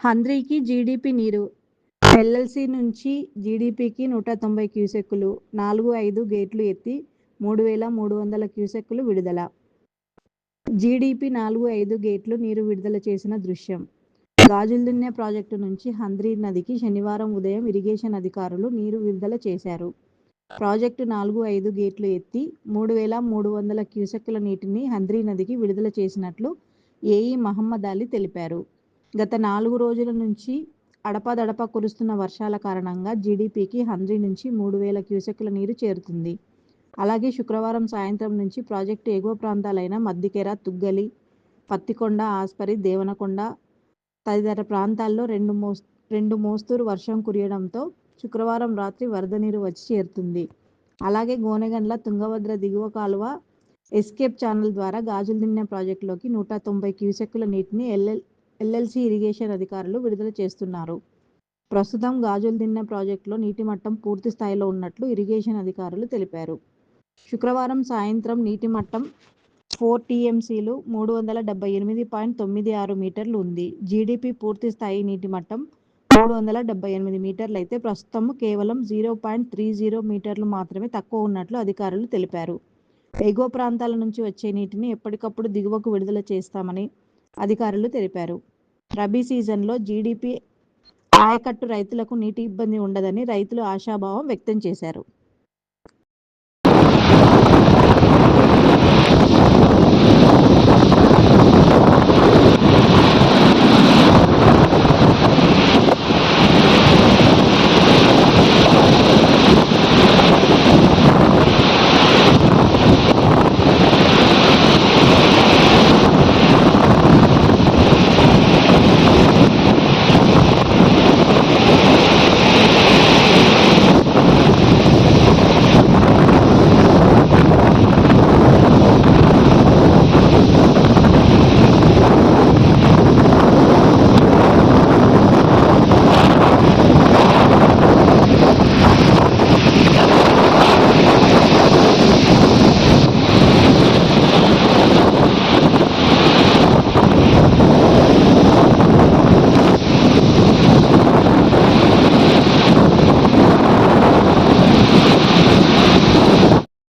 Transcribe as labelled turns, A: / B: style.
A: హంద్రీకి GDP నీరు LLC నుంచి జీడిపికి నూట తొంభై క్యూసెక్కులు నాలుగు ఐదు గేట్లు ఎత్తి మూడు వేల మూడు వందల క్యూసెక్కులు విడుదల జీడిపి నాలుగు ఐదు గేట్లు నీరు విడుదల చేసిన దృశ్యం గాజుల్దిన్నె ప్రాజెక్టు నుంచి హంద్రీ నదికి శనివారం ఉదయం ఇరిగేషన్ అధికారులు నీరు విడుదల చేశారు. ప్రాజెక్టు నాలుగు ఐదు గేట్లు ఎత్తి మూడు వేల మూడు వందల క్యూసెక్కుల నీటిని హంద్రీ నదికి విడుదల చేసినట్లు ఏఈ మహమ్మదలీ తెలిపారు. గత నాలుగు రోజుల నుంచి అడపాదడపా కురుస్తున్న వర్షాల కారణంగా జీడీపీకి హంద్రీ నుంచి మూడు వేల క్యూసెక్కుల నీరు చేరుతుంది. అలాగే శుక్రవారం సాయంత్రం నుంచి ప్రాజెక్టు ఎగువ ప్రాంతాలైన మద్దికెర, తుగ్గలి, పత్తికొండ, ఆస్పరి, దేవనకొండ తదితర ప్రాంతాల్లో రెండు మోస్ రెండు మోస్తూరు వర్షం కురియడంతో శుక్రవారం రాత్రి వరద నీరు వచ్చి చేరుతుంది. అలాగే గోనెగండ్ల, తుంగభద్ర దిగువ కాలువ ఎస్కేప్ ఛానల్ ద్వారా గాజుల్దిన్నె ప్రాజెక్టులోకి నూట తొంభై క్యూసెక్కుల నీటిని ఎల్ఎల్ ఎల్ఎల్సీ ఇరిగేషన్ అధికారులు విడుదల చేస్తున్నారు. ప్రస్తుతం గాజుల్దిన్నె ప్రాజెక్టులో నీటిమట్టం పూర్తి స్థాయిలో ఉన్నట్లు ఇరిగేషన్ అధికారులు తెలిపారు. శుక్రవారం సాయంత్రం నీటి మట్టం ఫోర్ టీఎంసీలు మూడు వందల డెబ్బై ఎనిమిది పాయింట్ తొమ్మిది ఆరు మీటర్లు ఉంది. జీడిపి పూర్తి స్థాయి నీటి మట్టం మూడు వందల డెబ్బై ఎనిమిది మీటర్లు అయితే ప్రస్తుతం కేవలం జీరో పాయింట్ త్రీ జీరో మీటర్లు మాత్రమే తక్కువ ఉన్నట్లు అధికారులు తెలిపారు. ఎగువ ప్రాంతాల నుంచి వచ్చే నీటిని ఎప్పటికప్పుడు దిగువకు విడుదల చేస్తామని అధికారులు తెలిపారు. రబీ సీజన్లో జీడీపీ ఆయకట్టు రైతులకు నీటి ఇబ్బంది ఉండదని రైతులు ఆశాభావం వ్యక్తం చేశారు.